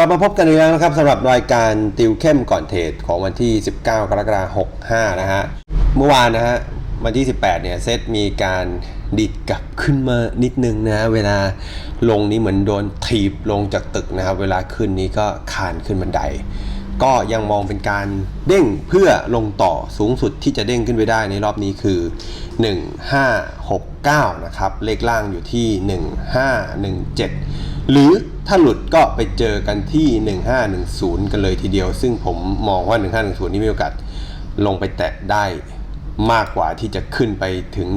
กลับมาพบกันอีกแล้วนะครับสำหรับรายการติวเข้มก่อนเทรดของวันที่ 19 กรกฎาคม 65 นะฮะ เมื่อวานนะฮะ วันที่ 18 เนี่ย เซตมีการดิดกลับขึ้นมานิดนึงนะเวลาลงนี้เหมือนโดนถีบลงจากตึกนะครับ เวลาขึ้นนี้ก็คานขึ้นบันได ก็ยังมองเป็นการเด้งเพื่อลงต่อสูงสุดที่จะเด้งขึ้นไปได้ในรอบนี้คือ 1569 นะครับ เลขล่างอยู่ที่ 1517 หรือถ้าหลุดก็ไปเจอกันที่ 1510 กันเลยทีเดียว ซึ่งผมมองว่า 1510 นี่มีโอกาสลงไปแตะได้มากกว่าที่จะขึ้นไปถึง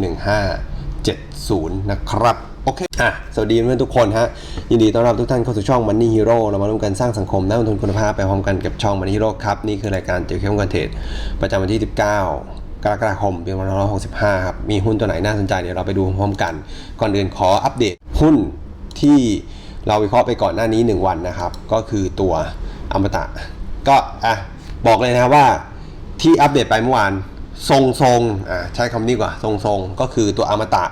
1570 นะครับ โอเค อะ สวัสดีเพื่อนทุกคนฮะ ยินดีต้อนรับทุกท่านเข้าสู่ช่อง Money Hero เรามาร่วมกันสร้างสังคมนักลงทุนคุณภาพไปพร้อมกันกับช่อง Money Hero ครับ นี่คือรายการเจอเข้มกันเทรดประจำวันที่ 19กรกฎาคมปี2565 ครับ มีหุ้นตัวไหนน่าสนใจเดี๋ยวเราไปดูพร้อมกัน ก่อนอื่นขออัปเดตหุ้นที่ เราวิเคราะห์ไปก่อนหน้านี้ 1 วันนะครับ ก็คือตัวอมตะ ก็อะบอกเลยนะว่าที่อัปเดตไปเมื่อวานทรงทรงๆอ่าใช้คำนี้กว่าทรงทรงๆก็คือตัวอมตะ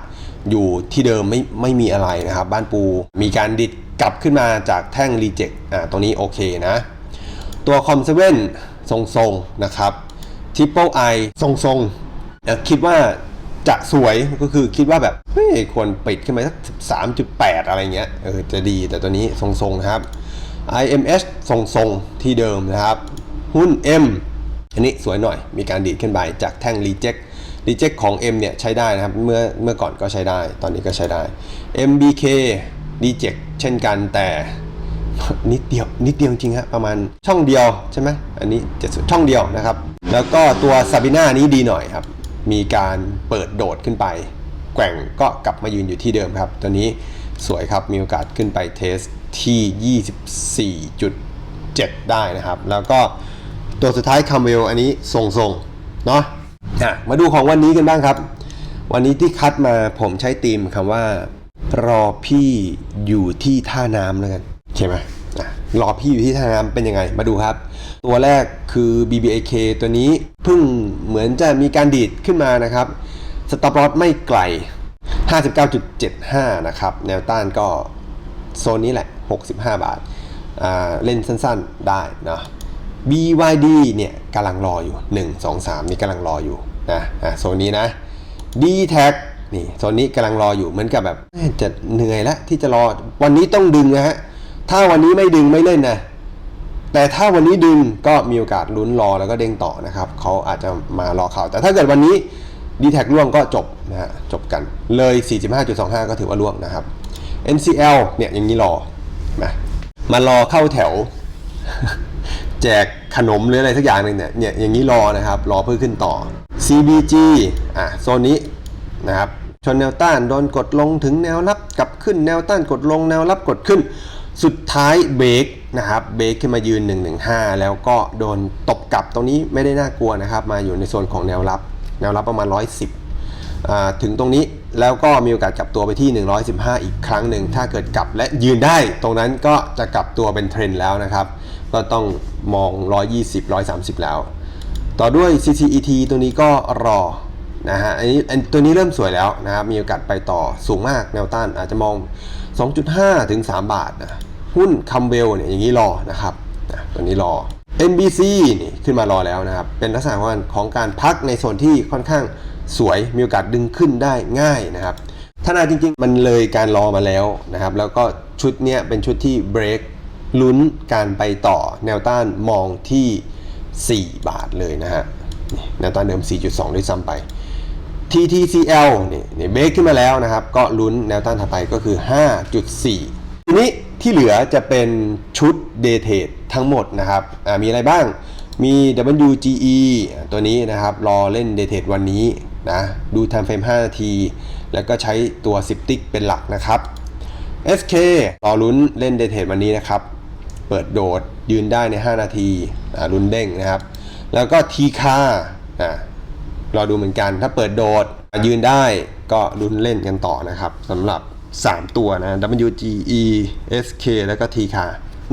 อยู่ที่เดิมไม่ไม่มีอะไรนะครับ บ้านปูมีการดิดกลับขึ้นมาจากแท่งรีเจ็คอ่าตรงนี้โอเคนะ ตัวคอมเซเว่นทรงทรงๆนะครับทิปเปิลไอทรงทรงๆคิดว่า จะสวยก็คือคิดว่าแบบเฮ้ยควรปิดขึ้นมาสักสามจุดแปดอะไรเงี้ยเออจะดีแต่ตัวนี้ทรงๆนะครับ IMS ทรงทรงๆที่เดิมนะครับ หุ้น M อันนี้สวยหน่อยมีการดีดขึ้นไปจากแท่ง reject reject ของ M เนี่ยใช้ได้นะครับเมื่อเมื่อก่อนก็ใช้ได้ ตอนนี้ก็ใช้ได้ MBK reject เช่นกันแต่นิดเดียวนิดเดียวจริงฮะประมาณช่องเดียวใช่ไหมอันนี้จะช่องเดียวนะครับ แล้วก็ตัวซาบิน่านี้ดีหน่อยครับ มีการเปิดโดดขึ้นไป แกว่งก็กลับมายืนอยู่ที่เดิมครับตัวนี้สวยครับมีโอกาสขึ้นไปเทสที่ 24.7 ได้นะครับ แล้วก็ตัวสุดท้ายคัมเวลอันนี้ทรงๆเนาะะมาดูของวันนี้กันบ้างครับ วันนี้ที่คัดมาผมใช้ธีมคำว่า รอพี่อยู่ที่ท่าน้ำแล้วกัน ใช่ไหม อะรอพี่อยู่ที่ท่าน้ำเป็นยังไงมาดูครับ ตัวแรกคือ BBAK ตัวนี้เพิ่งเหมือนจะมีการดีดขึ้นมานะครับสต็อปลอสไม่ไกล 59.75 นะครับ แนวต้านก็โซนนี้แหละ 65 บาทาเล่นสั้นๆได้นะ BYD เนี่ยกำลังรออยู่ 1 2 3 นี่กำลังรออยู่นะโซนนี้นะ d t a g นี่โซนนี้กำลังรออยู่เหมือนกับแบบจะเหนื่อยแล้วที่จะรอวันนี้ต้องดึงนะฮะ ถ้าวันนี้ไม่ดึงไม่เล่นนะแต่ถ้าวันนี้ดึงก็มีโอกาสลุ้นรอแล้วก็เด้งต่อนะครับเขาอาจจะมารอเขาแต่ถ้าเกิดวันนี้ d t แทร่วงก็จบนะฮะจบกันเลย 45.25 ก็ถือว่าล่วงนะครับ NCL เนี่ยอย่างนี้รอนะมารอเข้าแถว แจกขนมหรืออะไรสักอย่างหนึ่งเนี่ยเนี่ยอย่างนี้รอนะครับรอเพื่อขึ้นต่อ CBG อะโซนนี้นะครับชนแนวต้านโดนกดลงถึงแนวรับกลับขึ้นแนวต้านกดลงแนวรับกดขึ้น สุดท้ายเบรกนะครับเบรกขึ้นมายืน 115 แล้วก็โดนตบกลับตรงนี้ไม่ได้น่ากลัวนะครับ มาอยู่ในโซนของแนวรับ แนวรับประมาณ 110 ถึงตรงนี้แล้วก็มีโอกาสกลับตัวไปที่ 115 อีกครั้งหนึ่ง ถ้าเกิดกลับและยืนได้ ตรงนั้นก็จะกลับตัวเป็นเทรนด์แล้วนะครับ ก็ต้องมอง 120 130 แล้ว ต่อด้วย CCET ตัวนี้ก็รอนะฮะอันนี้ตัวนี้เริ่มสวยแล้วนะครับ มีโอกาสไปต่อสูงมากแนวต้านอาจจะมอง 2.5 ถึง 3 บาทนะ หุ้นคัมเบลเนี่ยอย่างนี้รอนะครับตัวนี้รอ NBC นี่ขึ้นมารอแล้วนะครับ เป็นลักษณะของการพักในโซนที่ค่อนข้างสวยมีโอกาสดึงขึ้นได้ง่ายนะครับถ้านาจริงๆ มันเลยการรอมาแล้วนะครับ แล้วก็ชุดเนี้ยเป็นชุดที่เบรกลุ้นการไปต่อแนวต้านมองที่ 4 บาทเลยนะฮะแนวต้านเดิม 4.2 ด้วยซ้ำไป TTCL นี่เบรกขึ้นมาแล้วนะครับ ก็ลุ้นแนวต้านถัดไปก็คือ 5.4 ทีนี้ ที่เหลือจะเป็นชุด Day Trade ทั้งหมดนะครับมีอะไรบ้างมี WGE ตัวนี้นะครับ รอเล่น Day Trade วันนี้นะดู time frame 5นาที แล้วก็ใช้ตัว 10 ติ๊กเป็นหลักนะครับ SK รอลุ้นเล่น Day Trade วันนี้นะครับ เปิดโดดยืนได้ใน 5 นาทีลุ้นเด้งนะครับ แล้วก็ t c a อ่ารอดูเหมือนกันถ้าเปิดโดดยืนได้ก็ลุ้นเล่นกันต่อนะครับสำหรับ 3 ตัวนะ WGE SK แล้วก็ t c a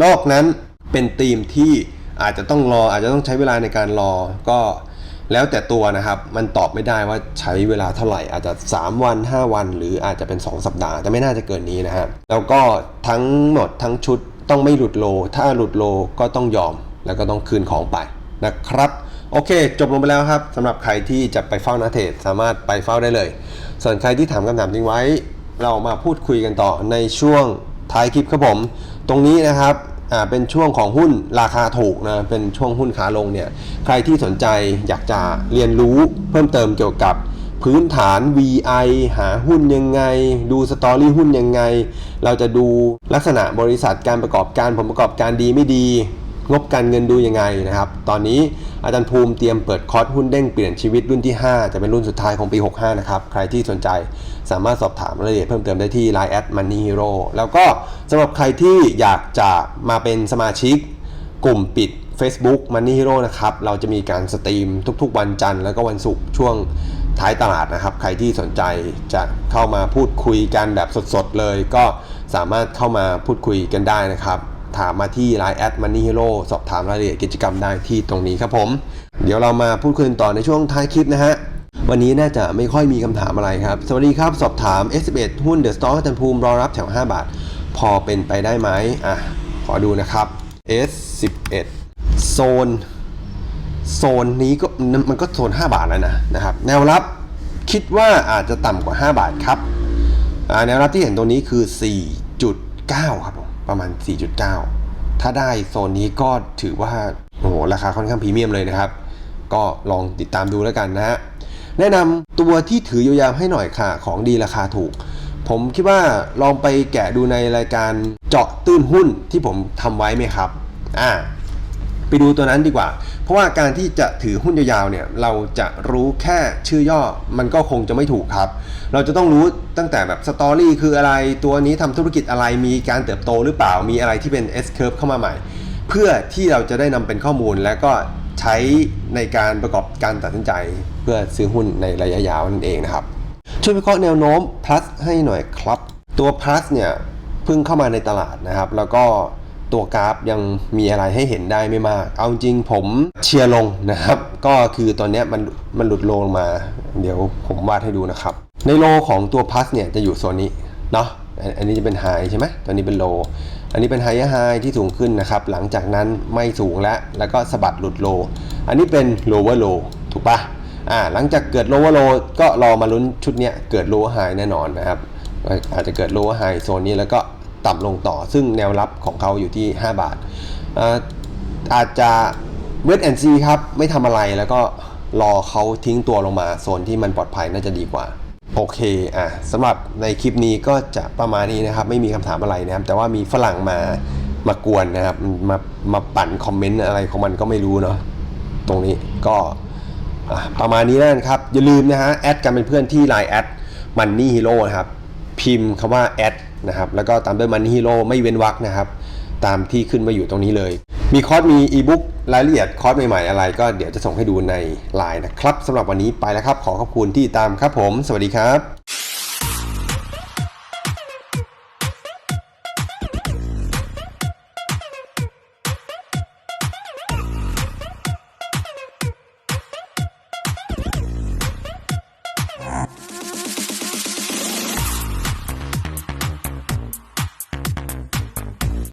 นอกนั้นเป็นทีมที่อาจจะต้องรออาจจะต้องใช้เวลาในการรอก็แล้วแต่ตัวนะครับ มันตอบไม่ได้ว่าใช้เวลาเท่าไหร่อาจจะ 3 วัน 5 วัน หรืออาจจะเป็น 2 สัปดาห์แต่ไม่น่าจะเกินนี้นะฮะแล้วก็ทั้งหมดทั้งชุดต้องไม่หลุดโล ถ้าหลุดโลก็ต้องยอมแล้วก็ต้องคืนของไปนะครับ โอเค จบลงไปแล้วครับสำหรับใครที่จะไปเฝ้านาเทศสามารถไปเฝ้าได้เลย ส่วนใครที่ถามคำถามทิ้งไว้ เรามาพูดคุยกันต่อในช่วงท้ายคลิปครับผม ตรงนี้นะครับอ่าเป็นช่วงของหุ้นราคาถูกนะเป็นช่วงหุ้นขาลงเนี่ยใครที่สนใจอยากจะเรียนรู้เพิ่มเติมเกี่ยวกับพื้นฐาน VI หาหุ้นยังไง ดูสตอรี่หุ้นยังไง เราจะดูลักษณะบริษัทการประกอบการผลประกอบการดีไม่ดี งบการเงินดูยังไงนะครับ ตอนนี้อาจารย์ภูมิเตรียมเปิดคอร์สหุ้นเด้งเปลี่ยนชีวิตรุ่นที่ 5 จะเป็นรุ่นสุดท้ายของปี 65 นะครับ ใครที่สนใจสามารถสอบถามรายละเอียดเพิ่มเติมได้ที่ Line at Money Hero แล้วก็สำหรับใครที่อยากจะมาเป็นสมาชิก กลุ่มปิด Facebook Money Hero นะครับ เราจะมีการสตรีมทุกๆ วันจันทร์แล้วก็วันศุกร์ช่วงท้ายตลาดนะครับ ใครที่สนใจจะเข้ามาพูดคุยกันแบบสดๆเลย ก็สามารถเข้ามาพูดคุยกันได้นะครับ ถามมาที่ Line at Money Hero สอบถามรายละเอียดกิจกรรมได้ที่ตรงนี้ครับผม เดี๋ยวเรามาพูดคุยต่อในช่วงท้ายคลิปนะฮะวันนี้น่าจะไม่ค่อยมีคำถามอะไรครับ สวัสดีครับ สอบถาม S11 หุ้น The Stock จันภูมิรอรับแถว 5 บาท พอเป็นไปได้ไหมอะ ขอดูนะครับ S11 โซน โซนนี้ก็มันก็โซน 5 บาทแล้วนะนะครับ แนวรับคิดว่าอาจจะต่ำกว่า 5 บาทครับ แนวรับที่เห็นตัวนี้คือ 4.9 ครับผม ประมาณ 4.9 ถ้าได้โซนนี้ก็ถือว่าโอ้โหราคาค่อนข้างพรีเมียมเลยนะครับ ก็ลองติดตามดูแล้วกันนะฮะแนะนำตัวที่ถือยาวๆให้หน่อยค่ะ ของดีราคาถูก ผมคิดว่าลองไปแกะดูในรายการเจาะตื้นหุ้นที่ผมทำไว้ไหมครับ อ่า ไปดูตัวนั้นดีกว่า เพราะว่าการที่จะถือหุ้นยาวๆเนี่ยเราจะรู้แค่ชื่อย่อมันก็คงจะไม่ถูกครับ เราจะต้องรู้ตั้งแต่แบบสตอรี่คืออะไรตัวนี้ทำธุรกิจอะไรมีการเติบโตหรือเปล่ามีอะไรที่เป็น S curve เข้ามาใหม่ เพื่อที่เราจะได้นำเป็นข้อมูลและก็ใช้ในการประกอบการตัดสินใจ เพื่อซื้อหุ้นในระยะยาวนั่นเองนะครับช่วยวิเคราะห์แนวโน้ม plus ให้หน่อยครับ ตัว plus เนี่ยเพิ่งเข้ามาในตลาดนะครับ แล้วก็ ตัวกราฟยังมีอะไรให้เห็นได้ไม่มาก เอาจริงผมเชียร์ลงนะครับ ก็คือตอนนี้มันมันหลุดโลลงมา เดี๋ยวผมวาดให้ดูนะครับ ในโลของตัว plus เนี่ยจะอยู่โซนนี้เนาะอันนี้จะเป็น high ใช่ไหมตัวนี้เป็นโล อันนี้เป็น higher high ที่สูงขึ้นนะครับ หลังจากนั้นไม่สูงแล้ว แล้วก็สะบัดหลุดโล อันนี้เป็น lower low ถูกปะอ่า หลังจากเกิด lower low ก็รอมาลุ้นชุดเนี้ยเกิด lower high แน่นอนนะครับ อาจจะเกิด lower high โซนนี้แล้วก็ ต่ำลงต่อ ซึ่งแนวรับของเขาอยู่ที่ 5 บาท อาจจะเวทแอนซีครับ ไม่ทำอะไรแล้วก็รอเขาทิ้งตัวลงมา โซนที่มันปลอดภัยน่าจะดีกว่า โอเค อะสำหรับในคลิปนี้ก็จะประมาณนี้นะครับ ไม่มีคำถามอะไรนะครับ แต่ว่ามีฝรั่งมามากวนนะครับ มามาปั่นคอมเมนต์อะไรของมันก็ไม่รู้เนาะตรงนี้ก็ประมาณนี้แล้วกันครับ อย่าลืมนะฮะ แอดกันเป็นเพื่อนที่ Line แอด Money Hero นะครับ พิมพ์คำว่าแอด นะครับแล้วก็ตามด้วยมันฮีโร่ไม่เว้นวรรคนะครับตามที่ขึ้นมาอยู่ตรงนี้เลย มีคอร์สมีอีบุ๊กรายละเอียดคอร์สใหม่ๆอะไร ก็เดี๋ยวจะส่งให้ดูในไลน์นะครับสำหรับวันนี้ไปแล้วครับ ขอขอบคุณที่ตามครับผม สวัสดีครับ